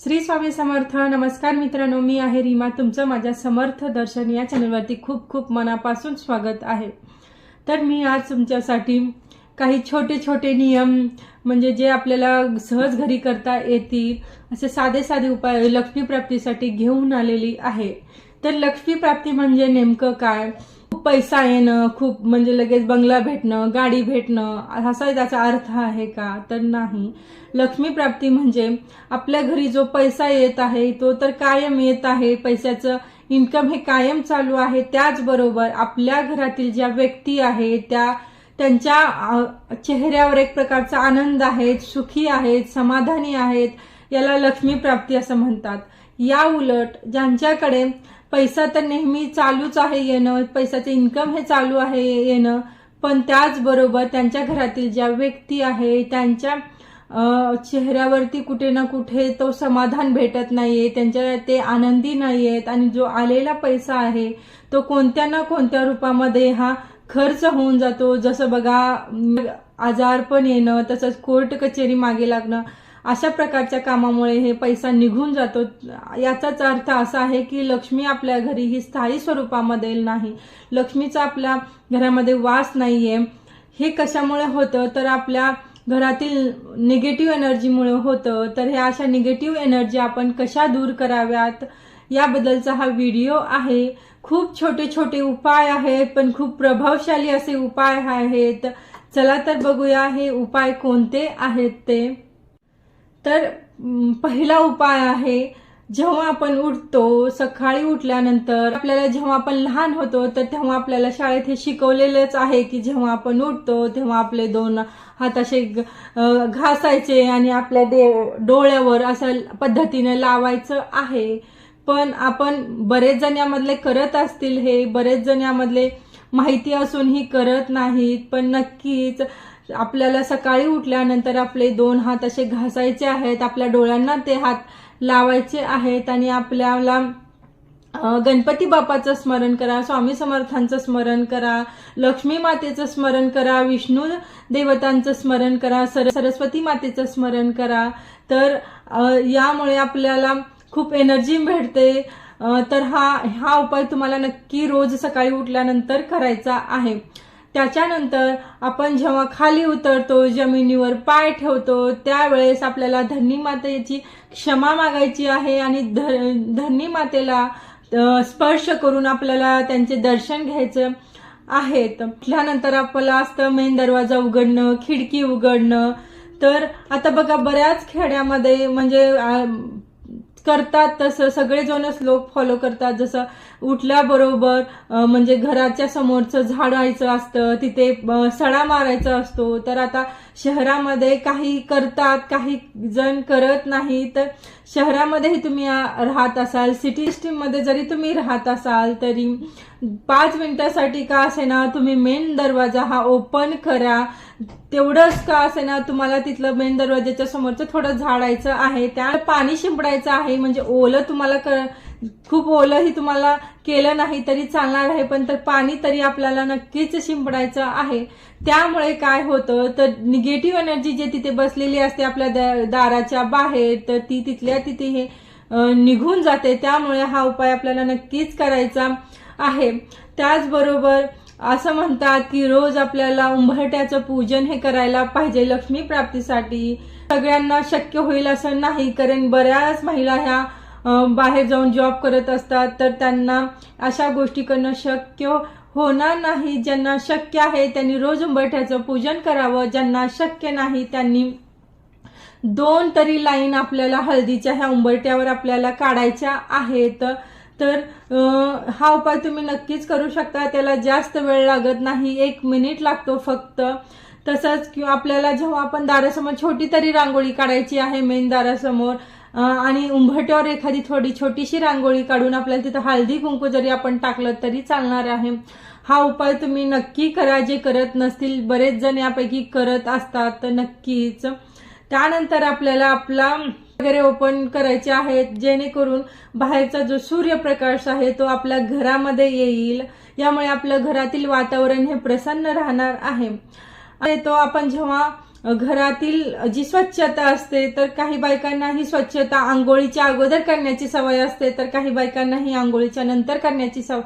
श्री स्वामी समर्थ नमस्कार मित्रांनो मी आहे रीमा. तुमचं माझ्या समर्थ दर्शन या चॅनलवरती खूप खूप मनापासून स्वागत आहे. तर मी आज तुमच्यासाठी काही छोटे छोटे नियम म्हणजे जे आपल्याला सहज घरी करता येतील असे साधे साधे उपाय लक्ष्मीप्राप्तीसाठी घेऊन आलेली आहे. तर लक्ष्मीप्राप्ती म्हणजे नेमकं काय? खूप पैसा येणं खूप म्हणजे लगेच बंगला भेटणं गाडी भेटणं असा त्याचा अर्थ आहे का? तर नाही. लक्ष्मी प्राप्ती म्हणजे आपल्या घरी जो पैसा येत आहे तो तर कायम येत आहे. पैशाचं इन्कम हे कायम चालू आहे. त्याचबरोबर आपल्या घरातील ज्या व्यक्ती आहे त्या त्यांच्या चेहऱ्यावर एक प्रकारचा आनंद आहे सुखी आहेत समाधानी आहेत. याला लक्ष्मी प्राप्ती असं म्हणतात. या उलट ज्यांच्याकडे पैसा तर नेहमी चालूच आहे येणं पैशाचं इन्कम हे चालू आहे येणं. पण त्याचबरोबर त्यांच्या घरातील ज्या व्यक्ती आहे त्यांच्या चेहऱ्यावरती कुठे ना कुठे तो समाधान भेटत नाहीये त्यांच्या ते आनंदी नाही आहेत आणि जो आलेला पैसा आहे तो कोणत्या ना कोणत्या रूपामध्ये हा खर्च होऊन जातो. जसं बघा आजारपण येणं तसंच कोर्ट कचेरी मागे लागणं. अशा प्रकारच्या कामामुळे हे पैसा निघून जातो. याचाच अर्थ असा आहे की लक्ष्मी आपल्या घरी ही स्थायी स्वरूपामध्ये नाही. लक्ष्मीचा आपल्या घरामध्ये वास नाहीये. हे कशामुळे होतं? तर आपल्या घरातील निगेटिव्ह एनर्जीमुळे होतं. तर ह्या अशा निगेटिव्ह एनर्जी आपण कशा दूर कराव्यात? याबद्दलचा हा व्हिडिओ आहे. खूप छोटे छोटे उपाय आहेत पण खूप प्रभावशाली असे उपाय आहेत. चला तर बघूया हे उपाय कोणते आहेत ते. तर पहिला उपाय आहे जेव्हा आपण उठतो सकाळी उठल्यानंतर आपल्याला जेव्हा आपण लहान होतो तर तेव्हा आपल्याला शाळेत हे शिकवलेलंच आहे की जेव्हा आपण उठतो तेव्हा आपले दोन हात असे घासायचे आणि आपल्या दे डोळ्यावर अशा पद्धतीने लावायचं आहे. पण आपण बरेच जण यामधले करत असतील हे बरेच जण यामधले माहिती असूनही करत नाहीत पण नक्कीच आपल्याला सकाळी उठल्यानंतर आपले दोन हात असे घासायचे आहेत आपल्या डोळ्यांना ते हात लावायचे आहेत आणि आपल्याला गणपती बाप्पाचं स्मरण करा स्वामी समर्थांचं स्मरण करा लक्ष्मी मातेचं स्मरण करा विष्णू देवतांचं स्मरण करा सर सरस्वती मातेचं स्मरण करा. तर यामुळे आपल्याला खूप एनर्जी भेटते तर हा हा उपाय तुम्हाला नक्की रोज सकाळी उठल्यानंतर करायचा आहे. त्याच्यानंतर आपण जेव्हा खाली उतरतो जमिनीवर पाय ठेवतो त्यावेळेस आपल्याला धरणी मातेची क्षमा मागायची आहे आणि ध- धरणी मातेला स्पर्श करून आपल्याला त्यांचे दर्शन घ्यायचं आहेत. त्यानंतर आपल्याला असतं मेन दरवाजा उघडणं खिडकी उघडणं. तर आता बघा बऱ्याच खेड्यामध्ये म्हणजे करतात तसं सगळेजणच लोक फॉलो करतात. जसं उठल्याबरोबर म्हणजे घराच्या समोरचं झाडायचं असतं तिथे सडा मारायचा असतो. तर आता शहरामध्ये काही करतात काही जण करत नाही. तर शहरामध्येही तुम्ही राहत असाल सिटी सिस्टीममध्ये जरी तुम्ही राहत असाल तरी पाच मिनिटासाठी का असेना तुम्ही मेन दरवाजा हा ओपन करा. तेवढंच का असेना तुम्हाला तिथलं मेन दरवाज्याच्या समोरचं थोडं झाडायचं आहे त्या पाणी शिंपडायचं आहे म्हणजे ओलं तुम्हाला क खूप ओलंही तुम्हाला केलं नाही तरी चालणार आहे पण तर पाणी तरी आपल्याला नक्कीच शिंपडायचं आहे. त्यामुळे काय होतं तर निगेटिव्ह एनर्जी जे तिथे बसलेली असते आपल्या दाराच्या बाहेर तर ती तिथल्या तिथे हे निघून जाते. त्यामुळे हा उपाय आपल्याला नक्कीच करायचा आहे. त्याचबरोबर असं म्हणतात की रोज आपल्याला उंबरट्याचं पूजन हे करायला पाहिजे लक्ष्मी प्राप्तीसाठी. सगळ्यांना शक्य होईल असं नाही कारण बऱ्याच महिला ह्या बाहेर जाऊन जॉब करत असतात तर त्यांना अशा गोष्टी करणं शक्य होणार नाही. ज्यांना शक्य आहे त्यांनी रोज उंबरठ्याचं पूजन करावं ज्यांना शक्य नाही त्यांनी दोन तरी लाईन आपल्याला हळदीच्या ह्या उंबरट्यावर आपल्याला काढायच्या आहेत. तर हा उपाय तुम्ही नक्कीच करू शकता. त्याला जास्त वेळ लागत नाही. एक मिनिट लागतो फक्त. तसंच किंवा आपल्याला जेव्हा आपण दारासमोर छोटी तरी रांगोळी काढायची आहे मेन दारासमोर आणि उंबरट्यावर एखादी थोडी छोटीशी रांगोळी काढून आपल्याला तिथं हळदी कुंकू जरी आपण टाकलं तरी चालणार आहे. हा उपाय तुम्ही नक्की करा. जे करत नसतील बरेच जण यापैकी करत असतात तर नक्कीच. त्यानंतर आपल्याला आपला वगैरे ओपन करायचे आहेत जेणेकरून बाहेरचा जो सूर्यप्रकाश आहे तो आपल्या घरामध्ये येईल. यामुळे आपलं घरातील वातावरण हे प्रसन्न राहणार आहे. आणि तो आपण जेव्हा घरातील जी स्वच्छता असते तर काही बायकांना ही स्वच्छता आंघोळीच्या अगोदर करण्याची सवय असते तर काही बायकांना ही आंघोळीच्या नंतर करण्याची सव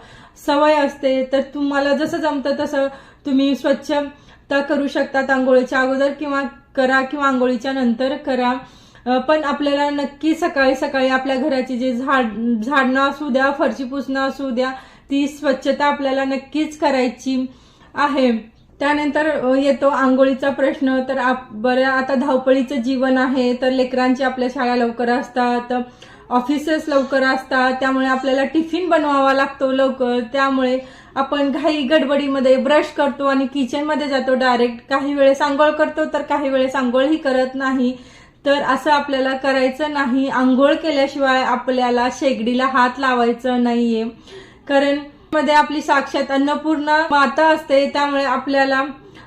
सवय असते. तर तुम्हाला जसं जमतं तसं तुम्ही स्वच्छता करू शकतात आंघोळीच्या अगोदर किंवा करा किंवा आंघोळीच्या नंतर करा. पण आपल्याला नक्की सकाळी सकाळी आपल्या घराची जे झाड झाडणं असू द्या फरशी पुसणं असू द्या ती स्वच्छता आपल्याला नक्कीच करायची आहे. त्यानंतर येतो आंघोळीचा प्रश्न. तर आप बऱ्या आता धावपळीचं जीवन आहे तर लेकरांची आपल्या शाळा लवकर असतात ऑफिसेस लवकर असतात त्यामुळे आपल्याला टिफिन बनवावा लागतो लवकर. त्यामुळे आपण घाई गडबडीमध्ये ब्रश करतो आणि किचनमध्ये जातो. डायरेक्ट काही वेळेस आंघोळ करतो तर काही वेळेस आंघोळही करत नाही. तर असं आपल्याला करायचं नाही. आंघोळ केल्याशिवाय आपल्याला शेगडीला हात लावायचं नाहीये. कारण मध्ये आपली साक्षात अन्नपूर्णा माता असते त्यामुळे आपल्याला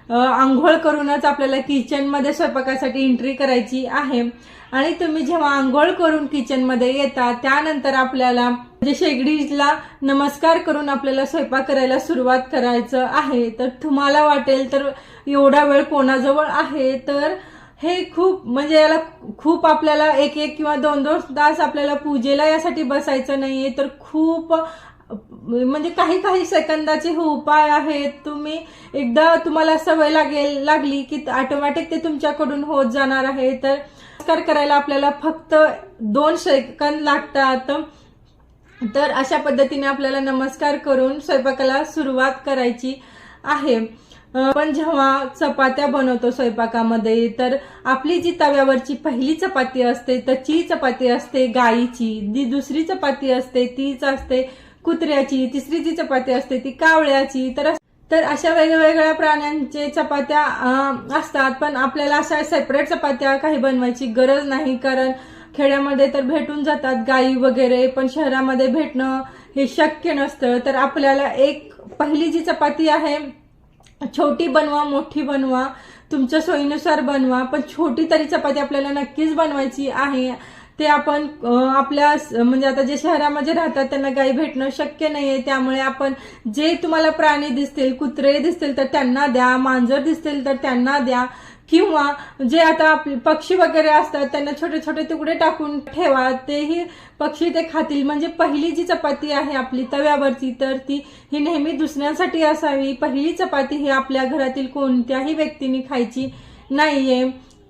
आंघोळ करूनच आपल्याला किचनमध्ये स्वयंपाकासाठी एंट्री करायची आहे. आणि तुम्ही जेव्हा आंघोळ करून किचनमध्ये येता त्यानंतर आपल्याला म्हणजे शेगडीला नमस्कार करून आपल्याला स्वयंपाक करायला सुरुवात करायचं आहे. तर तुम्हाला वाटेल तर एवढा वेळ कोणाजवळ आहे? तर हे खूप म्हणजे याला खूप आपल्याला एक एक किंवा दोन दोन तास आपल्याला पूजेला यासाठी बसायचं नाहीये. तर खूप म्हणजे काही काही सेकंदाचे हे उपाय आहेत. तुम्ही एकदा तुम्हाला सवय लागेल लागली की ऑटोमॅटिक ते तुमच्याकडून होत जाणार आहे. तर नमस्कार करायला आपल्याला फक्त दोन सेकंद लागतात. तर अशा पद्धतीने आपल्याला नमस्कार करून स्वयंपाकाला सुरुवात करायची आहे. पण जेव्हा चपात्या बनवतो स्वयंपाकामध्ये तर आपली जी तव्यावरची पहिली चपाती असते तर चपाती असते गाईची जी दुसरी चपाती असते तीच असते कुत्र्याची तिसरी जी चपाती असते ती कावळ्याची तर तर अशा वेगवेगळ्या प्राण्यांचे चपात्या असतात. पण आपल्याला अशा सेपरेट चपात्या काही बनवायची गरज नाही कारण खेड्यामध्ये तर भेटून जातात गाई वगैरे पण शहरामध्ये भेटणं हे शक्य नसतं. तर आपल्याला एक पहिली जी चपाती आहे छोटी बनवा मोठी बनवा तुमच्या सोयीनुसार बनवा पण छोटी तरी चपाती आपल्याला नक्कीच बनवायची आहे. ते आपण आपल्या म्हणजे आता जे शहरामध्ये राहतात त्यांना गाई भेटणं शक्य नाहीये. त्यामुळे आपण जे तुम्हाला प्राणी दिसतील कुत्रे दिसतील तर त्यांना द्या. मांजर दिसतील तर त्यांना द्या. किंवा जे आता आपले पक्षी वगैरे असतात त्यांना छोटे छोटे तुकडे टाकून ठेवा तेही पक्षी ते खातील. म्हणजे पहिली जी चपाती आहे आपली तव्यावरची तर ती ही नेहमी दुसऱ्यांसाठी असावी. पहिली चपाती ही आपल्या घरातील कोणत्याही व्यक्तीने खायची नाहीये.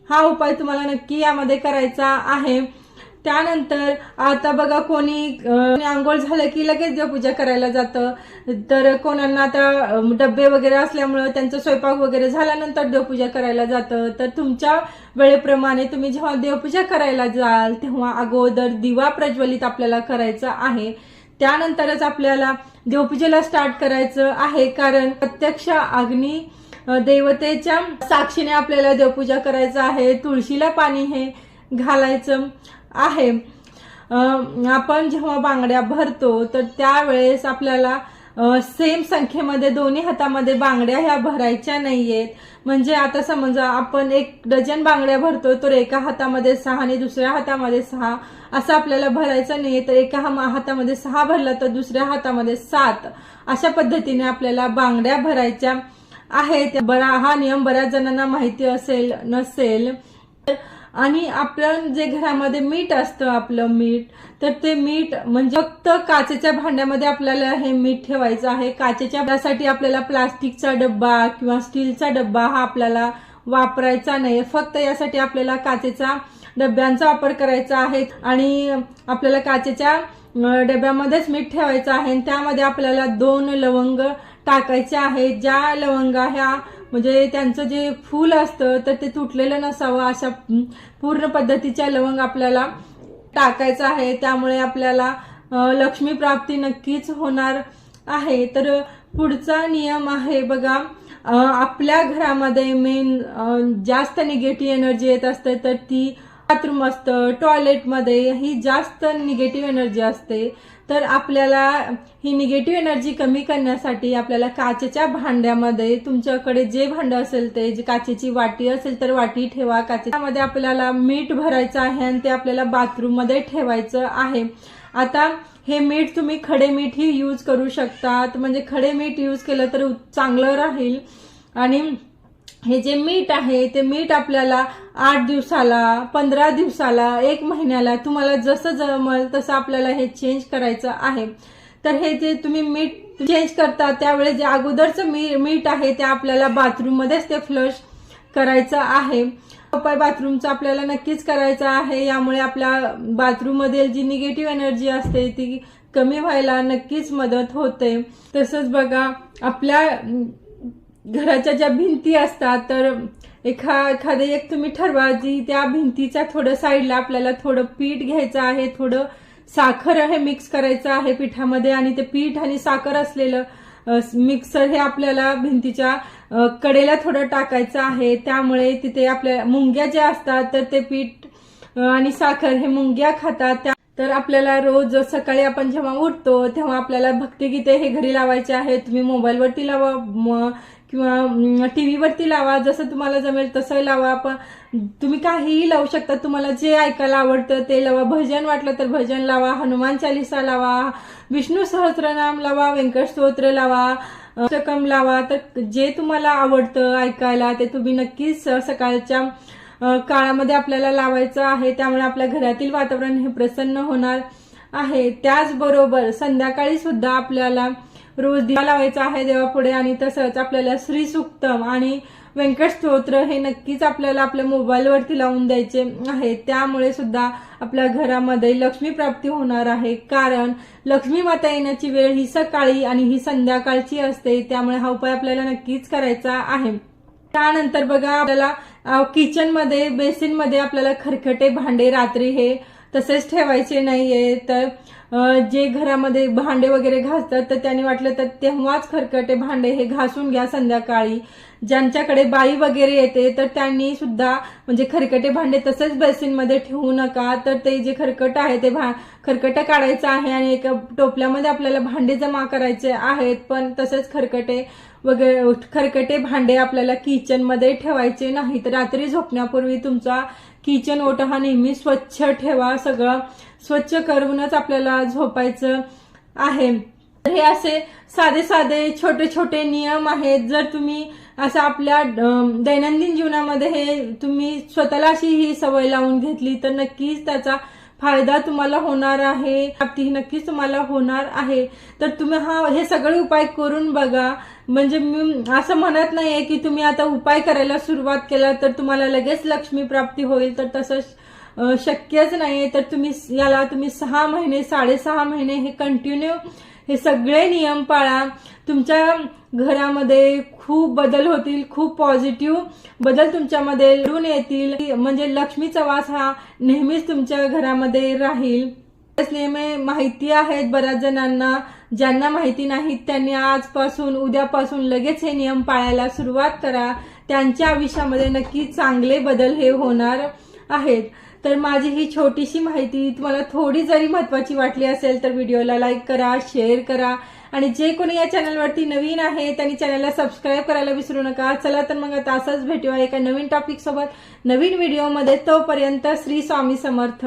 हा उपाय तुम्हाला नक्की यामध्ये करायचा आहे. त्यानंतर आता बघा कोणी आंघोळ झालं की लगेच देवपूजा करायला जातं. तर कोणांना आता डब्बे वगैरे असल्यामुळं त्यांचा स्वयंपाक वगैरे झाल्यानंतर देवपूजा करायला जातं. तर तुमच्या वेळेप्रमाणे तुम्ही जेव्हा देवपूजा करायला जाल तेव्हा अगोदर दिवा प्रज्वलित आपल्याला करायचा आहे. त्यानंतरच आपल्याला देवपूजेला स्टार्ट करायचं आहे. कारण प्रत्यक्ष अग्नी देवतेच्या साक्षीने आपल्याला देवपूजा करायचं आहे. तुळशीला पाणी हे घालायचं. आहे. आपण जेव्हा बांगड्या भरतो तर त्यावेळेस आपल्याला सेम संख्येमध्ये दोन्ही हातामध्ये बांगड्या ह्या भरायच्या नाहीयेत. म्हणजे आता समजा आपण एक डझन बांगड्या भरतो तर एका हातामध्ये सहा आणि दुसऱ्या हातामध्ये सहा. असं आपल्याला भरायचं नाहीये तर एका हातामध्ये सहा भरला तर दुसऱ्या हातामध्ये सात. अशा पद्धतीने आपल्याला बांगड्या भरायच्या आहेत. बरा हा नियम बऱ्याच जणांना माहिती असेल नसेल. आणि आपलं जे घरामध्ये मीठ असतं आपलं मीठ तर ते मीठ म्हणजे फक्त काचेच्या भांड्यामध्ये आपल्याला हे मीठ ठेवायचं आहे. काचेच्या भांड्यासाठी आपल्याला प्लास्टिकचा डब्बा किंवा स्टीलचा डब्बा हा आपल्याला वापरायचा नाही फक्त यासाठी आपल्याला काचेचा डब्यांचा वापर करायचा आहे आणि आपल्याला काचेच्या डब्यामध्येच मीठ ठेवायचं आहे. आणि त्यामध्ये आपल्याला दोन लवंग टाकायचे आहेत. ज्या लवंगा ह्या म्हणजे त्यांचं जे फूल असतं तर ते तुटलेलं नसावं अशा पूर्ण पद्धतीच्या लवंग आपल्याला टाकायचं आहे. त्यामुळे आपल्याला लक्ष्मी प्राप्ती नक्कीच होणार आहे. तर पुढचा नियम आहे बघा आपल्या घरामध्ये मेन जास्त निगेटिव्ह एनर्जी येत असते तर ती बाथरूम असतं टॉयलेटमध्ये ही जास्त निगेटिव्ह एनर्जी असते. तर आपल्याला ही निगेटिव्ह एनर्जी कमी करण्यासाठी आपल्याला काचेच्या भांड्यामध्ये तुमच्याकडे जे भांडं असेल ते जे काचेची वाटी असेल तर वाटी ठेवा. काचेच्यामध्ये आपल्याला मीठ भरायचं आहे आणि ते आपल्याला बाथरूममध्ये ठेवायचं आहे. आता हे मीठ तुम्ही खडे मीठ ही यूज करू शकतात. म्हणजे खडे मीठ यूज केलं तर चांगलं राहील. आणि हे जे मीठ आहे ते मीठ आपल्याला आठ दिवसाला पंधरा दिवसाला एक महिन्याला तुम्हाला जसं जमल तसं आपल्याला हे चेंज करायचं आहे. तर हे जे तुम्ही मीठ चेंज करता त्यावेळेस जे अगोदरचं मी मीठ आहे ते आपल्याला बाथरूममध्येच ते फ्लश करायचं आहे. उपाय बाथरूमचा आपल्याला नक्कीच करायचा आहे. यामुळे आपल्या बाथरूममधील जी निगेटिव्ह एनर्जी असते ती कमी व्हायला नक्कीच मदत होते. तसंच बघा आपल्या घराच्या ज्या भिंती असतात तर एखा एखादे एक तुम्ही ठरवा जी त्या भिंतीच्या थोडं साईडला आपल्याला थोडं पीठ घ्यायचं आहे थोडं साखर हे मिक्स करायचं आहे पिठामध्ये आणि ते पीठ आणि साखर असलेलं मिक्सर हे आपल्याला भिंतीच्या कडेला थोडं टाकायचं आहे. त्यामुळे तिथे आपल्या मुंग्या ज्या असतात तर ते पीठ आणि साखर हे मुंग्या खातात. त्या तर आपल्याला रोज सकाळी आपण जेव्हा उठतो तेव्हा आपल्याला भक्तिगीते हे घरी लावायचे आहे तुम्ही मोबाईलवरती लावा किंवा टी व्हीवरती लावा जसं तुम्हाला जमेल तसं लावा. पण तुम्ही काहीही लावू शकता. तुम्हाला जे ऐकायला आवडतं ते लावा. भजन वाटलं तर भजन लावा. हनुमान चालिसा लावा. विष्णू सहस्रनाम लावा. व्यंकट स्तोत्र लावा. अष्टकम लावा. तर जे तुम्हाला आवडतं ऐकायला ते तुम्ही नक्कीच सकाळच्या काळामध्ये आपल्याला लावायचं आहे. त्यामुळे आपल्या घरातील वातावरण हे प्रसन्न होणार आहे. त्याचबरोबर संध्याकाळी सुद्धा आपल्याला रोज दिवा लावायचा आहे देवापुढे आणि तसंच आपल्याला श्री सुक्तम आणि व्यंकट स्तोत्र हे नक्कीच आपल्याला आपल्या मोबाईलवरती लावून द्यायचे आहे त्यामुळे सुद्धा आपल्या घरामध्ये लक्ष्मी प्राप्ती होणार आहे. कारण लक्ष्मी माता येण्याची वेळ ही सकाळी आणि ही संध्याकाळची असते. त्यामुळे हा उपाय आपल्याला नक्कीच करायचा आहे. त्यानंतर बघा आपल्याला किचनमध्ये बेसिनमध्ये आपल्याला खरखटे भांडे रात्री हे तसेच ठेवायचे नाहीये. तर जे घरामध्ये भांडे वगैरे घासतात तर त्यांनी वाटलं तर तेव्हाच खरकटे भांडे हे घासून घ्या संध्याकाळी. ज्यांच्याकडे बाई वगैरे येते तर त्यांनी सुद्धा म्हणजे खरकटे भांडे तसेच बेसिनमध्ये ठेवू नका. तर ते जे खरकट आहे ते भा खरकटं काढायचं आहे आणि एका टोपल्यामध्ये आपल्याला भांडे जमा करायचे आहेत पण तसेच खरकटे वगैरे खरकटे भांडे आपल्याला किचनमध्ये ठेवायचे नाहीत. रात्री झोपण्यापूर्वी तुमचा किचन ओटा हा नेहमी स्वच्छ ठेवा सगळं स्वच्छ करूनच आपल्याला झोपायचं आहे. तर हे असे साधे साधे छोटे छोटे नियम आहेत. जर तुम्ही असं आपल्या दैनंदिन जीवनामध्ये हे तुम्ही स्वतःला अशी ही सवय लावून घेतली तर नक्कीच त्याचा फायदा तुम्हाला होणार आहे. प्राप्ती नक्कीच तुम्हाला होणार आहे. तर तुम्ही हा हे सगळे उपाय करून बघा. म्हणजे मी असं म्हणत नाहीये की तुम्ही आता उपाय करायला सुरुवात केला तर तुम्हाला लगेच लक्ष्मी प्राप्ती होईल तर तसं शक्यच नाहीये. तर तुम्ही याला तुम्ही सहा महिने साडेसहा महिने हे कंटिन्यू हे सगळे नियम पाळा. तुमच्या घरामध्ये खूप बदल होतील खूप पॉझिटिव्ह बदल तुमच्यामध्ये घडून येतील. म्हणजे लक्ष्मीचा वास हा नेहमीच तुमच्या घरामध्ये राहील. असल्यामुळे माहिती आहेत बऱ्याच जणांना. ज्यांना माहिती नाहीत त्यांनी आजपासून उद्यापासून लगेच हे नियम पाळायला सुरुवात करा. त्यांच्या आयुष्यामध्ये नक्की चांगले बदल हे होणार आहेत. तर माझी ही छोटीशी माहिती तुम्हाला थोडी जरी महत्वाची वाटली असेल तर व्हिडिओला लाईक करा शेअर करा. आणि जे कोणी या चॅनलवरती नवीन आहे त्यांनी चॅनलला सबस्क्राईब करायला विसरू नका. चला तर मग आता असंच भेटूया एका नवीन टॉपिक सोबत. नवीन व्हिडिओमध्ये तोपर्यंत श्री स्वामी समर्थ.